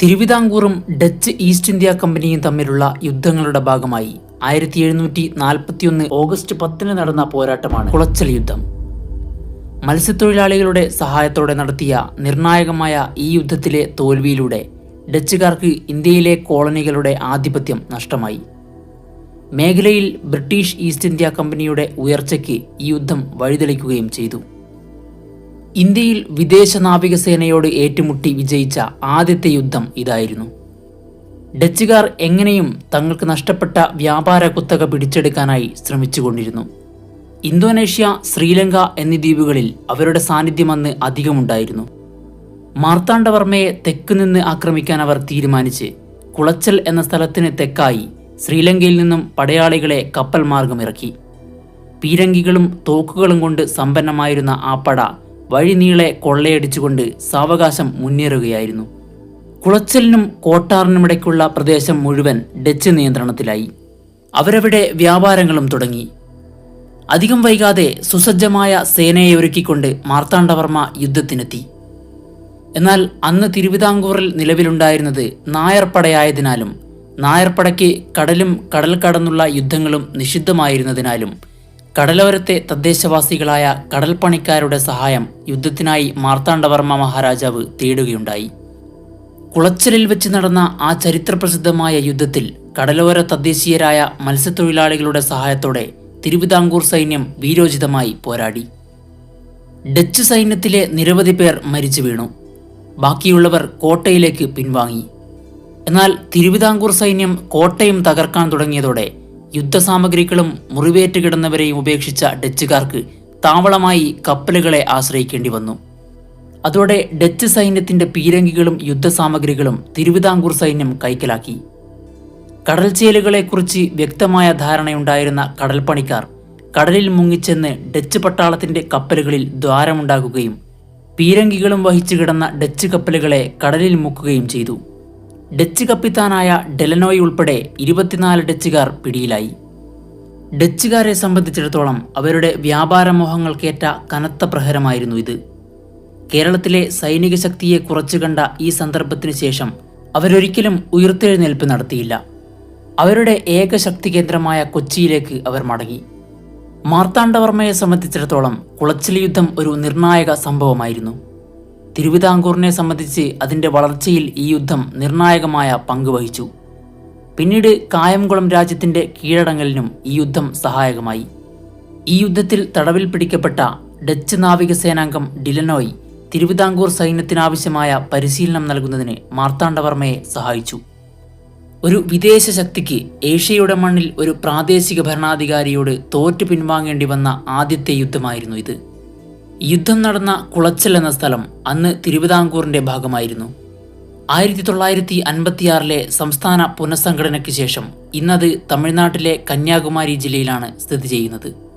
തിരുവിതാംകൂറും Dutch east India കമ്പനിയും തമ്മിലുള്ള യുദ്ധങ്ങളുടെ ഭാഗമായി ആയിരത്തി എഴുന്നൂറ്റി നാൽപ്പത്തിയൊന്ന് ഓഗസ്റ്റ് പത്തിന് നടന്ന പോരാട്ടമാണ് കുളച്ചൽ യുദ്ധം. മത്സ്യത്തൊഴിലാളികളുടെ സഹായത്തോടെ നടത്തിയ നിർണായകമായ ഈ യുദ്ധത്തിലെ തോൽവിയിലൂടെ ഡച്ചുകാർക്ക് ഇന്ത്യയിലെ കോളനികളുടെ ആധിപത്യം നഷ്ടമായി. മേഖലയിൽ ബ്രിട്ടീഷ് ഈസ്റ്റ് ഇന്ത്യ കമ്പനിയുടെ ഉയർച്ചയ്ക്ക് ഈ യുദ്ധം വഴിതെളിക്കുകയും ചെയ്തു. ഇന്ത്യയിൽ വിദേശ നാവികസേനയോട് ഏറ്റുമുട്ടി വിജയിച്ച ആദ്യത്തെ യുദ്ധം ഇതായിരുന്നു. ഡച്ചുകാർ എങ്ങനെയും തങ്ങൾക്ക് നഷ്ടപ്പെട്ട വ്യാപാര കുത്തക പിടിച്ചെടുക്കാനായി ശ്രമിച്ചുകൊണ്ടിരുന്നു. ഇന്തോനേഷ്യ ശ്രീലങ്ക എന്നീ ദ്വീപുകളിൽ അവരുടെ സാന്നിധ്യം അന്ന് അധികമുണ്ടായിരുന്നു. മാർത്താണ്ഡവർമ്മയെ തെക്ക് നിന്ന് ആക്രമിക്കാൻ അവർ തീരുമാനിച്ച് കുളച്ചൽ എന്ന സ്ഥലത്തിന് തെക്കായി ശ്രീലങ്കയിൽ നിന്നും പടയാളികളെ കപ്പൽ മാർഗമിറക്കി പീരങ്കികളും തോക്കുകളും കൊണ്ട് സമ്പന്നമായിരുന്ന ആ പട വഴിനീളെ കൊള്ളയടിച്ചുകൊണ്ട് സാവകാശം മുന്നേറുകയായിരുന്നു. കുളച്ചലിനും കോട്ടാറിനുമിടയ്ക്കുള്ള പ്രദേശം മുഴുവൻ ഡച്ച് നിയന്ത്രണത്തിലായി. അവരവിടെ വ്യാപാരങ്ങളും തുടങ്ങി. അധികം വൈകാതെ സുസജ്ജമായ സേനയെ ഒരുക്കിക്കൊണ്ട് മാർത്താണ്ഡവർമ്മ യുദ്ധത്തിനെത്തി. എന്നാൽ അന്ന് തിരുവിതാംകൂറിൽ നിലവിലുണ്ടായിരുന്നത് നായർപ്പടയായതിനാലും നായർപ്പടയ്ക്ക് കടലും കടൽ കടന്നുള്ള യുദ്ധങ്ങളും നിഷിദ്ധമായിരുന്നതിനാലും കടലോരത്തെ തദ്ദേശവാസികളായ കടൽപ്പണിക്കാരുടെ സഹായം യുദ്ധത്തിനായി മാർത്താണ്ഡവർമ്മ മഹാരാജാവ് തേടുകയുണ്ടായി. കുളച്ചലിൽ വെച്ച് നടന്ന ആ ചരിത്രപ്രസിദ്ധമായ യുദ്ധത്തിൽ കടലോര തദ്ദേശീയരായ മത്സ്യത്തൊഴിലാളികളുടെ സഹായത്തോടെ തിരുവിതാംകൂർ സൈന്യം വീരോചിതമായി പോരാടി. ഡച്ച് സൈന്യത്തിലെ നിരവധി പേർ മരിച്ചു വീണു. ബാക്കിയുള്ളവർ കോട്ടയിലേക്ക് പിൻവാങ്ങി. എന്നാൽ തിരുവിതാംകൂർ സൈന്യം കോട്ടയും തകർക്കാൻ തുടങ്ങിയതോടെ യുദ്ധസാമഗ്രികളും മുറിവേറ്റ് കിടന്നവരെയും ഉപേക്ഷിച്ച ഡച്ചുകാർക്ക് താവളമായി കപ്പലുകളെ ആശ്രയിക്കേണ്ടി വന്നു. അതോടെ ഡച്ച് സൈന്യത്തിന്റെ പീരങ്കികളും യുദ്ധസാമഗ്രികളും തിരുവിതാംകൂർ സൈന്യം കൈക്കലാക്കി. കടൽച്ചേലുകളെക്കുറിച്ച് വ്യക്തമായ ധാരണയുണ്ടായിരുന്ന കടൽപ്പണിക്കാർ കടലിൽ മുങ്ങിച്ചെന്ന് ഡച്ച് പട്ടാളത്തിന്റെ കപ്പലുകളിൽ ദ്വാരമുണ്ടാക്കുകയും പീരങ്കികളും വഹിച്ചു കിടന്ന ഡച്ച് കപ്പലുകളെ കടലിൽ മുക്കുകയും ചെയ്തു. ഡച്ച് കപ്പിത്താനായ ഡെലനോയ് ഉൾപ്പെടെ ഇരുപത്തിനാല് ഡച്ചുകാർ പിടിയിലായി. ഡച്ചുകാരെ സംബന്ധിച്ചിടത്തോളം അവരുടെ വ്യാപാരമോഹങ്ങൾക്കേറ്റ കനത്ത പ്രഹരമായിരുന്നു ഇത്. കേരളത്തിലെ സൈനിക ശക്തിയെ കുറച്ചു കണ്ട ഈ സന്ദർഭത്തിനു ശേഷം അവരൊരിക്കലും ഉയർത്തെഴുന്നേൽപ്പ് നടത്തിയില്ല. അവരുടെ ഏക ശക്തി കേന്ദ്രമായ കൊച്ചിയിലേക്ക് അവർ മടങ്ങി. മാർത്താണ്ഡവർമ്മയെ സംബന്ധിച്ചിടത്തോളം കുളച്ചിൽ യുദ്ധം ഒരു നിർണായക സംഭവമായിരുന്നു. തിരുവിതാംകൂറിനെ സംബന്ധിച്ച് അതിന്റെ വളർച്ചയിൽ ഈ യുദ്ധം നിർണായകമായ പങ്ക് വഹിച്ചു. പിന്നീട് കായംകുളം രാജ്യത്തിന്റെ കീഴടങ്ങലിനും ഈ യുദ്ധം സഹായകമായി. ഈ യുദ്ധത്തിൽ തടവിൽ പിടിക്കപ്പെട്ട ഡച്ച് നാവികസേനാംഗം ഡിലനോയ് തിരുവിതാംകൂർ സൈന്യത്തിനാവശ്യമായ പരിശീലനം നൽകുന്നതിന് മാർത്താണ്ഡവർമ്മയെ സഹായിച്ചു. ഒരു വിദേശ ശക്തിക്ക് ഏഷ്യയുടെ മണ്ണിൽ ഒരു പ്രാദേശിക ഭരണാധികാരിയോട് തോറ്റു പിൻവാങ്ങേണ്ടി വന്ന ആദ്യത്തെ യുദ്ധമായിരുന്നു ഇത്. യുദ്ധം നടന്ന കുളച്ചൽ എന്ന സ്ഥലം അന്ന് തിരുവിതാംകൂറിന്റെ ഭാഗമായിരുന്നു. ആയിരത്തി തൊള്ളായിരത്തി അൻപത്തിയാറിലെ സംസ്ഥാന പുനഃസംഘടനയ്ക്ക് ശേഷം ഇന്നത് തമിഴ്നാട്ടിലെ കന്യാകുമാരി ജില്ലയിലാണ് സ്ഥിതി ചെയ്യുന്നത്.